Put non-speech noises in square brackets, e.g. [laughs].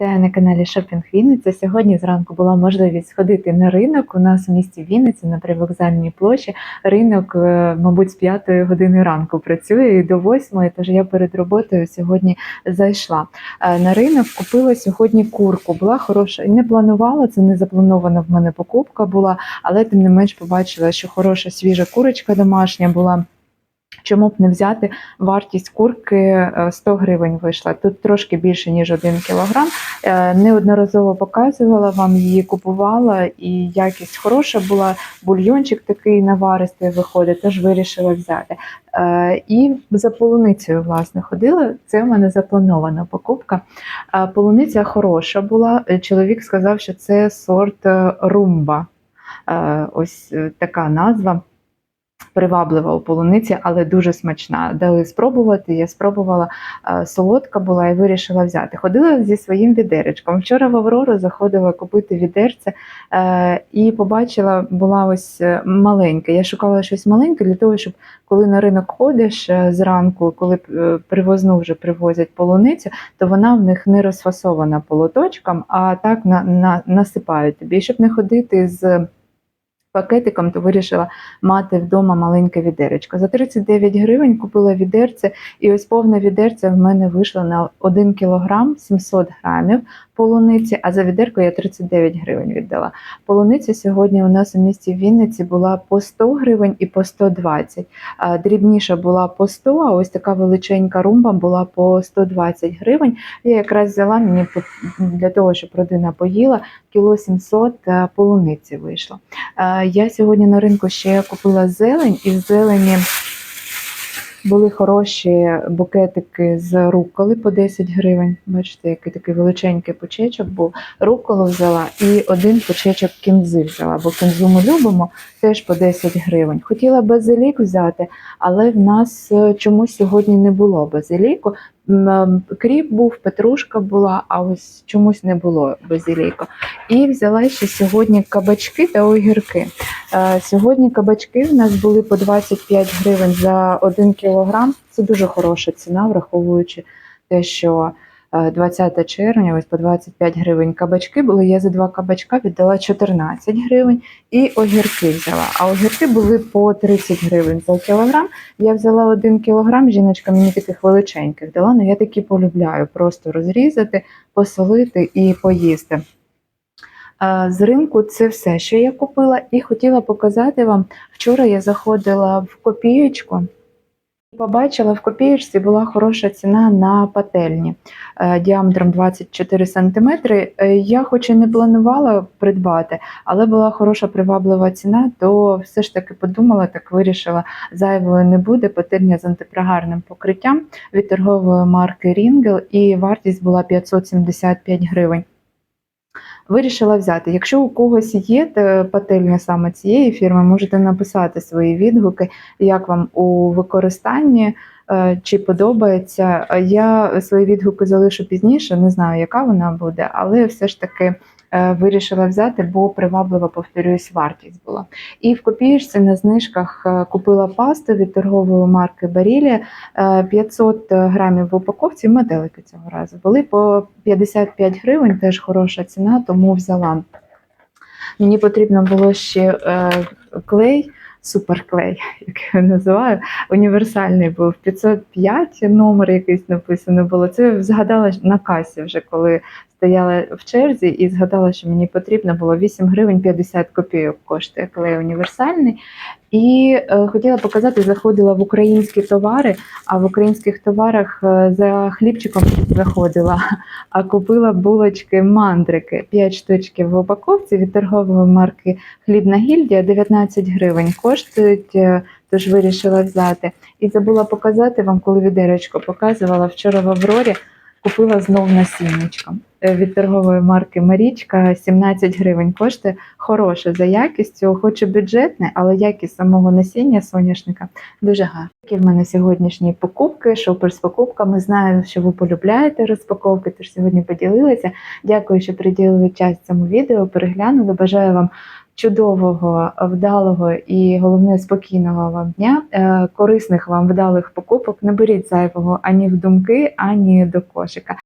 Вітаю на каналі Шопінг Вінниця. Сьогодні зранку була можливість сходити на ринок. У нас у місті Вінниці на привокзальній площі. Ринок, е, мабуть, з 5 години ранку працює і до 8, тож я перед роботою сьогодні зайшла. Е, На ринок купила сьогодні курку. Була хороша. Не планувала, це не запланована в мене покупка була, але тим не менш побачила, що хороша свіжа курочка домашня була. Чому б не взяти вартість курки е, 100 гривень вийшла. Тут трошки більше, ніж 1 кілограм. Е, Неодноразово показувала вам її, купувала, і якість хороша була. Бульйончик такий наваристий виходить, теж вирішила взяти. Е, І за полуницею, власне, ходила. Це в мене запланована покупка. Е, Полуниця хороша була. Е, Чоловік сказав, що це сорт е, румба. Е, Ось е, така назва приваблива у полуниці, але дуже смачна. Дали спробувати. Я спробувала е, солодка була і вирішила взяти. Ходила зі своїм відеречком. Вчора в Аврору заходила купити відерце е, і побачила, була ось е, маленька. Я шукала щось маленьке для того, щоб коли на ринок ходиш зранку, коли привозну вже привозять полуницю, то вона в них не розфасована полоточком, а так на, на, насипають тобі. Щоб не ходити з пакетиком, то вирішила мати вдома маленьке відеречко. За 39 гривень купила відерце, і ось повне відерце в мене вийшло на 1 кілограм 700 грамів полуниці, а за відерко я 39 гривень віддала. Полуниця сьогодні у нас у місті Вінниці була по 100 гривень і по 120. А Дрібніша була по 100, а ось така величенька румба була по 120 гривень. Я якраз взяла мені для того, щоб родина поїла, кіло 700 е, полуниці вийшло. Е, Я сьогодні на ринку ще купила зелень, і зелені були хороші букетики з руколи по 10 гривень. Бачите, який такий величенький почечок був. Руколу взяла і один почечок кінзи взяла, бо кінзу ми любимо теж по 10 гривень. Хотіла базилік взяти, але в нас е, чомусь сьогодні не було базиліку. Кріп був, петрушка була, а ось чомусь не було базиліку. І взяла ще сьогодні кабачки та огірки. Е, Сьогодні кабачки в нас були по 25 гривень за 1 кілограм. Це дуже хороша ціна, враховуючи те, що 20 червня, ось по 25 гривень кабачки були. Я за два кабачка віддала 14 гривень і огірки взяла. А огірки були по 30 гривень за кілограм. Я взяла 1 кілограм, жіночка мені таких величеньких дала, але я такі полюбляю просто розрізати, посолити і поїсти. Е, З ринку це все, що я купила, і хотіла показати вам. Вчора я заходила в копієчку. Побачила в копієчці була хороша ціна на пательні е, діаметром 24 см. Я хоч і не планувала придбати, але була хороша приваблива ціна, то все ж таки подумала, так вирішила, зайвою не буде. Пательня з антипригарним покриттям від торгової марки Ringel і вартість була 575 гривень. Вирішила взяти. Якщо у когось є те- пательня саме цієї фірми, можете написати свої відгуки, як вам у використанні, е, чи подобається. Е, Я свої відгуки залишу пізніше, не знаю, яка вона буде, але все ж таки е, вирішила взяти, бо приваблива, повторюсь, вартість була. І в копієчці на знижках е, купила пасту від торгової марки Барілія 500 грамів в упаковці, метелики цього разу були по 55 гривень, теж хороша ціна, тому взяла. Мені потрібно було ще е, клей, суперклей, [laughs] як я називаю. Універсальний був 505 номер якийсь написано було. Це згадала на касі вже коли стояла в черзі і згадала, що мені потрібно було 8 гривень 50 копійок коштує клей універсальний. І е, хотіла показати, заходила в українські товари, а в українських товарах е, за хлібчиком заходила, а купила булочки мандрики 5 штучки в упаковці від торгової марки Хлібна гільдія 19 гривень коштують, е, тож вирішила взяти. І забула показати вам, коли відеречко показувала вчора в Аврорі. Купила знов насіннячко Е, від торгової марки Марічка 17 гривень коштує. Хороше за якістю, хоч і бюджетне, але якість самого насіння соняшника дуже гарна. Такі в мене сьогоднішні покупки, шопер з покупками. Знаю, що ви полюбляєте розпаковки, тож сьогодні поділилася. Дякую, що приділили час цьому відео. Переглянули. Бажаю вам чудового, вдалого і головне спокійного вам дня, е, корисних вам вдалих покупок. Не беріть зайвого ані в думки, ані до кошика.